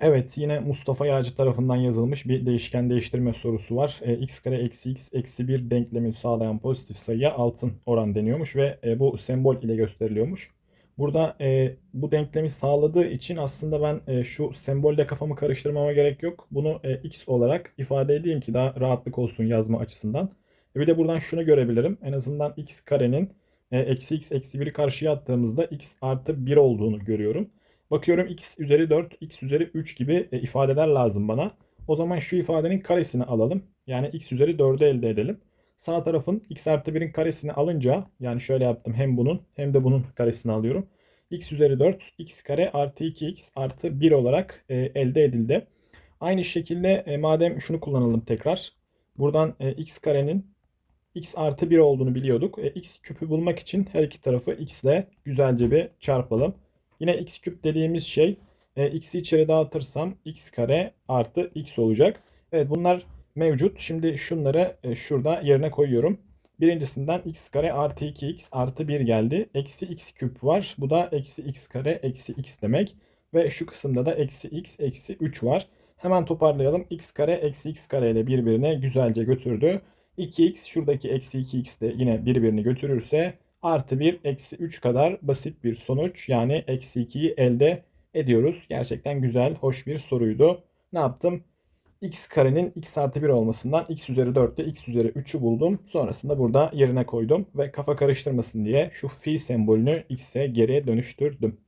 Evet yine Mustafa Yağcı tarafından yazılmış bir değişken değiştirme sorusu var. E, x kare eksi x eksi 1 denklemi sağlayan pozitif sayıya altın oran deniyormuş ve e, bu sembol ile gösteriliyormuş. Burada e, bu denklemi sağladığı için aslında ben e, şu sembolle kafamı karıştırmama gerek yok. Bunu e, x olarak ifade edeyim ki daha rahatlık olsun yazma açısından. E, bir de buradan şunu görebilirim. En azından x karenin e, eksi x eksi 1'i karşıya attığımızda x artı 1 olduğunu görüyorum. Bakıyorum x üzeri 4, x üzeri 3 gibi e, ifadeler lazım bana. O zaman şu ifadenin karesini alalım. Yani x üzeri 4'ü elde edelim. Sağ tarafın x artı 1'in karesini alınca yani şöyle yaptım hem bunun hem de bunun karesini alıyorum. x üzeri 4 x kare artı 2x artı 1 olarak e, elde edildi. Aynı şekilde e, madem şunu kullanalım tekrar. Buradan e, x karenin x artı 1 olduğunu biliyorduk. E, x küpü bulmak için her iki tarafı x ile güzelce bir çarpalım. Yine x küp dediğimiz şey e, x'i içeri dağıtırsam x kare artı x olacak. Evet bunlar mevcut. Şimdi şunları e, şurada yerine koyuyorum. Birincisinden x kare artı 2x artı 1 geldi. Eksi x küp var. Bu da eksi x kare eksi x demek. Ve şu kısımda da eksi x eksi 3 var. Hemen toparlayalım. x kare eksi x kare ile birbirine güzelce götürdü. 2x şuradaki eksi 2x de yine birbirini götürürse artı 1 eksi 3 kadar basit bir sonuç. Yani eksi 2'yi elde ediyoruz. Gerçekten güzel, hoş bir soruydu. Ne yaptım? x karenin x artı 1 olmasından x üzeri 4'te x üzeri 3'ü buldum. Sonrasında burada yerine koydum ve kafa karıştırmasın diye şu fi sembolünü x'e geri dönüştürdüm.